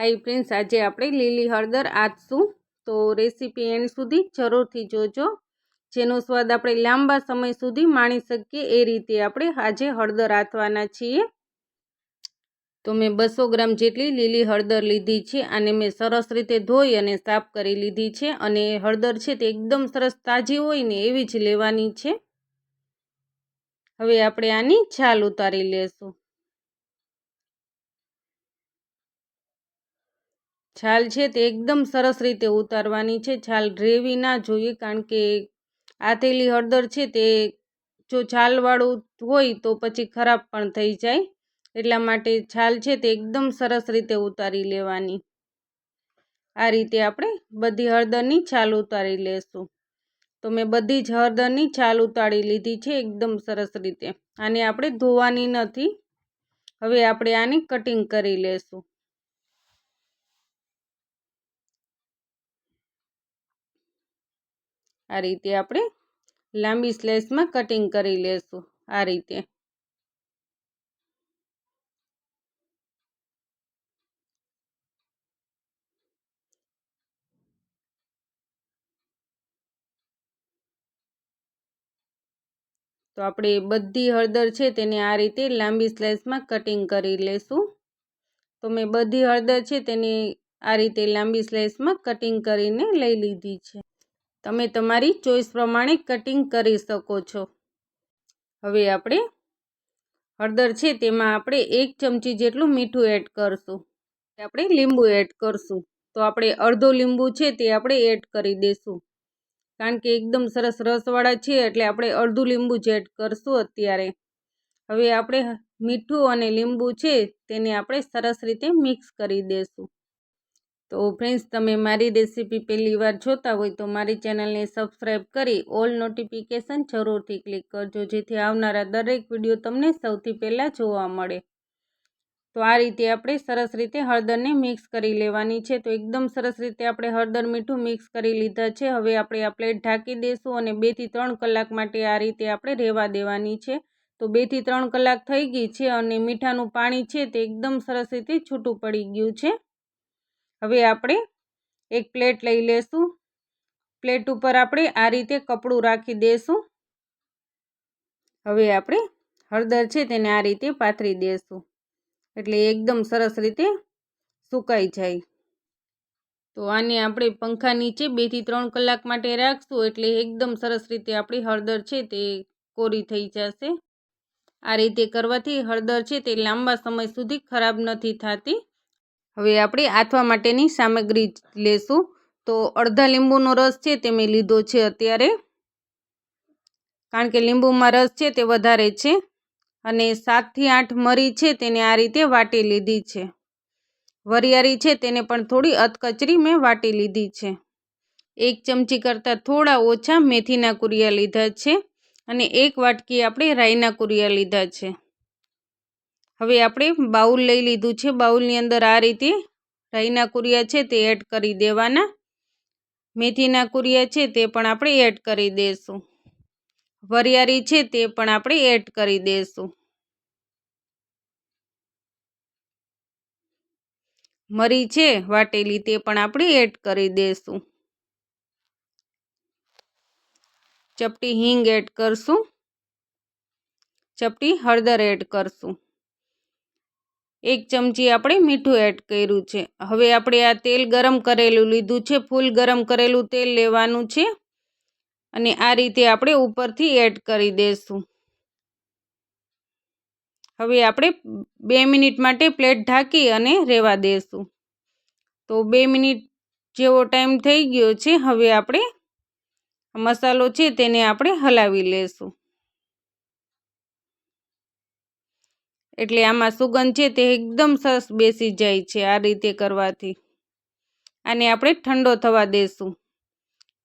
High friends, આજે આપણે લીલી હળદર આથશું તો રેસીપી એન્ડ સુધી જરૂરથી જોજો. જેનો સ્વાદ આપણે લાંબા સમય સુધી માણી શકીએ એ રીતે આપણે આજે હળદર આથવાના છીએ. તો મેં બસો ગ્રામ જેટલી લીલી હળદર લીધી છે અને મેં સરસ રીતે ધોઈ અને સાફ કરી લીધી છે અને હળદર છે તે એકદમ સરસ તાજી હોય ને એવી જ લેવાની છે. હવે આપણે આની છાલ ઉતારી લેશું. છાલ છે તે એકદમ સરસ રીતે ઉતારવાની છે. છાલ ડ્રેવી ના જોઈએ કારણ કે આથેલી હળદર છે તે જો છાલવાળું હોય તો પછી ખરાબ પણ થઈ જાય. એટલા માટે છાલ છે તે એકદમ સરસ રીતે ઉતારી લેવાની. આ રીતે આપણે બધી હળદરની છાલ ઉતારી લેશું. તો મેં બધી જ હળદરની છાલ ઉતારી લીધી છે એકદમ સરસ રીતે. આને આપણે ધોવાની નથી. હવે આપણે આની કટિંગ કરી લેશું. આ રીતે આપણે લાંબી સ્લેસમાં કટિંગ કરી લેશું. આ રીતે. તો આપણે બધી હળદર છે તેને આ રીતે લાંબી સ્લાઇસમાં કટિંગ કરી લેશું. તો મેં બધી હળદર છે તેને આ રીતે લાંબી સ્લાઇસમાં કટિંગ કરીને લઈ લીધી છે. તમે તમારી ચોઈસ પ્રમાણે કટિંગ કરી શકો છો. હવે આપણે હળદર છે તેમાં આપણે એક ચમચી જેટલું મીઠું એડ કરશું. આપણે લીંબુ એડ કરશું. તો આપણે અડધો લીંબુ છે તે આપણે એડ કરી દઈશું કારણ કે એકદમ સરસ રસવાળા છે એટલે આપણે અડધું લીંબુ જ એડ કરશું અત્યારે. હવે આપણે મીઠું અને લીંબુ છે તેને આપણે સરસ રીતે મિક્સ કરી દઈશું તો ફ્રેન્ડ્સ, તમે મારી રેસીપી પહેલી વાર જોતા હોય તો મારી ચેનલને સબસ્ક્રાઈબ કરી ઓલ નોટિફિકેશન જરૂરથી ક્લિક કરજો, જેથી આવનારા દરેક વીડિયો તમને સૌથી પહેલાં જોવા મળે. તો આ રીતે આપણે સરસ રીતે હળદરને મિક્સ કરી લેવાની છે. તો એકદમ સરસ રીતે આપણે હળદર મીઠું મિક્સ કરી લીધા છે. હવે આપણે આ પ્લેટ ઢાંકી દઈશું અને બેથી ત્રણ કલાક માટે આ રીતે આપણે રહેવા દેવાની છે. તો બેથી ત્રણ કલાક થઈ ગઈ છે અને મીઠાનું પાણી છે તે એકદમ સરસ રીતે છૂટું પડી ગયું છે. હવે આપણે એક પ્લેટ લઈ લેશું. પ્લેટ ઉપર આપણે આ રીતે કપડું રાખી દઈશું હવે આપણે હળદર છે તેને આ રીતે પાથરી દઈશું એટલે એકદમ સરસ રીતે સુકાઈ જાય. તો આને આપણે પંખા નીચે બેથી ત્રણ કલાક માટે રાખશું એટલે એકદમ સરસ રીતે આપણી હળદર છે તે કોરી થઈ જશે. આ રીતે કરવાથી હળદર છે તે લાંબા સમય સુધી ખરાબ નથી થતી. હવે આપણે આથવા માટેની સામગ્રી લેશું. તો અડધા લીંબુનો રસ છે તે મેં લીધો છે અત્યારે. કારણ કે લીંબુમાં રસ છે તે વધારે છે. અને સાતથી આઠ મરી છે તેને આ રીતે વાટી લીધી છે. વરિયાળી છે તેને પણ થોડી અધકચરી મેં વાટી લીધી છે. એક ચમચી કરતાં થોડા ઓછા મેથીના કુરિયા લીધા છે. અને એક વાટકી આપણે રાઈના કુરિયા લીધા છે. હવે આપણે બાઉલ લઈ લીધું છે. બાઉલની અંદર આ રીતે રાઈના કુરિયા છે તે એડ કરી દેવાના. મેથીના કુરિયા છે તે પણ આપણે એડ કરી દઈશું વરિયાળી છે તે પણ આપણે એડ કરી દઈશું મરી છે વાટેલી તે પણ આપણે એડ કરી દઈશું ચપટી હિંગ એડ કરશું. ચપટી હળદર એડ કરશું. એક ચમચી આપણે મીઠું એડ કર્યું છે. હવે આપણે આ તેલ ગરમ કરેલું લીધું છે. ફૂલ ગરમ કરેલું તેલ લેવાનું છે. અને આ રીતે આપણે ઉપરથી એડ કરી દઈશું હવે આપણે બે મિનિટ માટે પ્લેટ ઢાંકી અને રહેવા દઈશું તો બે મિનિટ જેવો ટાઈમ થઈ ગયો છે. હવે આપણે મસાલો છે તેને આપણે હલાવી લેશું. એટલે આમાં સુગંધ છે તે એકદમ સરસ બેસી જાય છે આ રીતે કરવાથી. આને આપણે ઠંડો થવા દેશું.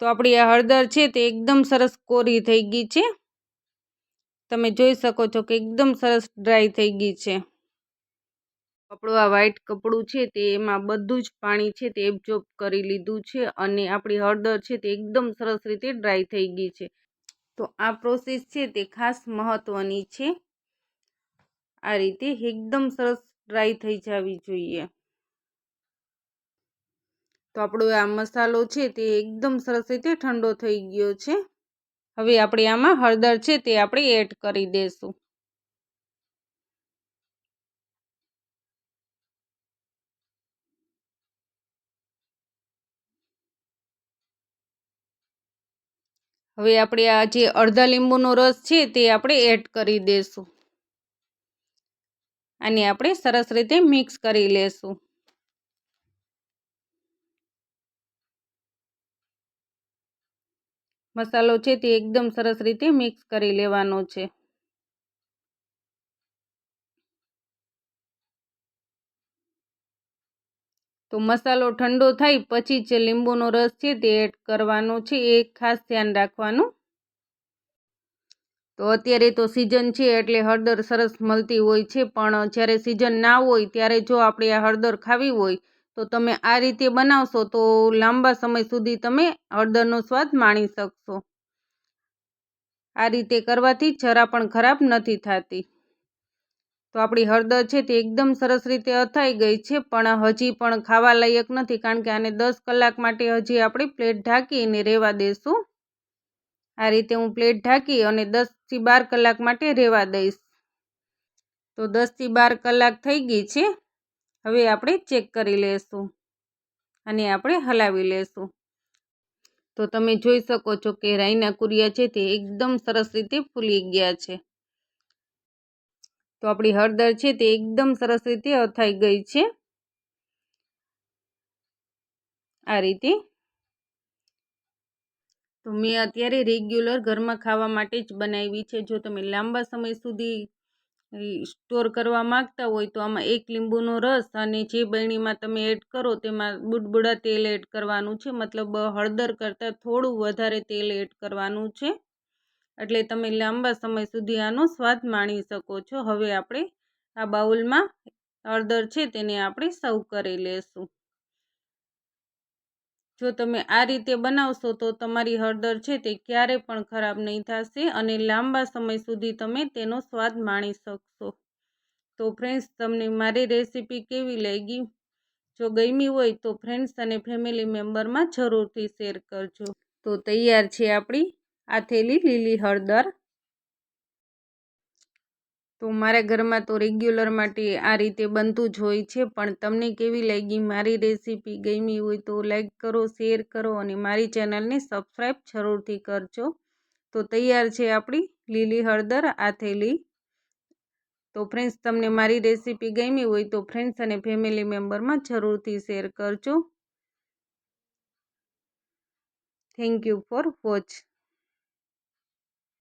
તો આપણી આ હળદર છે તે એકદમ સરસ કોરી થઈ ગઈ છે. તમે જોઈ શકો છો કે એકદમ સરસ ડ્રાય થઈ ગઈ છે. આપણું આ વ્હાઈટ કપડું છે તે એમાં બધું જ પાણી છે તે એબ્ઝોર્બ કરી લીધું છે અને આપણી હળદર છે તે એકદમ સરસ રીતે ડ્રાય થઈ ગઈ છે. તો આ પ્રોસેસ છે તે ખાસ મહત્ત્વની છે. આ રીતે એકદમ સરસ ડ્રાય થઈ જવી જોઈએ. તો આપણો આ મસાલો છે તે એકદમ સરસ રીતે ઠંડો થઈ ગયો છે. હવે આપણે આમાં હળદર છે તે આપણે એડ કરી દઈશું હવે આપણે આ જે અડધા લીંબુનો રસ છે તે આપણે એડ કરી દઈશું અને આપણે સરસ રીતે મિક્સ કરી લેશું. મસાલો છે તે એકદમ સરસ રીતે મિક્સ કરી લેવાનો છે. તો મસાલો ઠંડો થાય પછી જે લીંબુનો રસ છે તે એડ કરવાનો છે. એ ખાસ ધ્યાન રાખવાનું. તો અત્યારે તો સિઝન છે એટલે હળદર સરસ મળતી હોય છે, પણ જ્યારે સિઝન ના હોય ત્યારે જો આપણે આ હળદર ખાવી હોય, તો તમે આ રીતે બનાવશો તો લાંબા સમય સુધી તમે હળદરનો સ્વાદ માણી શકશો. આ રીતે કરવાથી જરા પણ ખરાબ નથી થતી. તો આપણી હળદર છે તે એકદમ સરસ રીતે અથાઈ ગઈ છે, પણ હજી પણ ખાવા લાયક નથી, કારણ કે આને દસ કલાક માટે હજી આપણે પ્લેટ ઢાંકીને રહેવા દઈશું આ રીતે હું પ્લેટ ઢાંકી અને દસથી બાર કલાક માટે રહેવા દઈશ. તો દસથી બાર કલાક થઈ ગઈ છે. હવે આપણે ચેક કરી લઈશું અને આપણે હલાવી લઈશું તો તમે જોઈ શકો છો કે રાઈના કુરિયા છે તે એકદમ સરસ રીતે ફૂલી ગયા છે. તો આપણી હળદર છે તે એકદમ સરસ રીતે અથાઈ ગઈ છે. આ રીતે તો મેં અત્યારે રેગ્યુલર ઘરમાં ખાવા માટે જ બનાવી છે. જો તમે લાંબા સમય સુધી સ્ટોર કરવા માગતા હોય તો આમાં એક લીંબુનો રસ અને જે બરણીમાં તમે એડ કરો તેમાં બુડબુડા તેલ એડ કરવાનું છે. મતલબ હળદર કરતાં થોડું વધારે તેલ એડ કરવાનું છે. એટલે તમે લાંબા સમય સુધી આનો સ્વાદ માણી શકો છો. હવે આપણે આ બાઉલમાં હળદર છે તેને આપણે સર્વ કરી લેશું. જો તમે આ રીતે બનાવશો તો તમારી હળદર છે તે ક્યારે પણ ખરાબ નહીં થશે અને લાંબા સમય સુધી તમે તેનો સ્વાદ માણી શકશો. તો ફ્રેન્ડ્સ તમને મારી રેસીપી કેવી લાગી? જો ગમી હોય તો ફ્રેન્ડ્સ અને ફેમિલી મેમ્બરમાં જરૂરથી શેર કરજો. તો તૈયાર છે આપણી આથેલી લીલી હળદર. તો મારા ઘરમાં તો રેગ્યુલર માટે આ રીતે બનતું જ હોય છે, પણ તમને કેવી લાગી મારી રેસીપી ગમી હોય તો લાઈક કરો શેર કરો અને મારી ચેનલને સબસ્ક્રાઈબ જરૂરથી કરજો. તો તૈયાર છે આપણી લીલી હળદર આથેલી. તો ફ્રેન્ડ્સ તમને મારી રેસીપી ગમી હોય તો ફ્રેન્ડ્સ અને ફેમિલી મેમ્બરમાં જરૂરથી શેર કરજો. Thank you for watch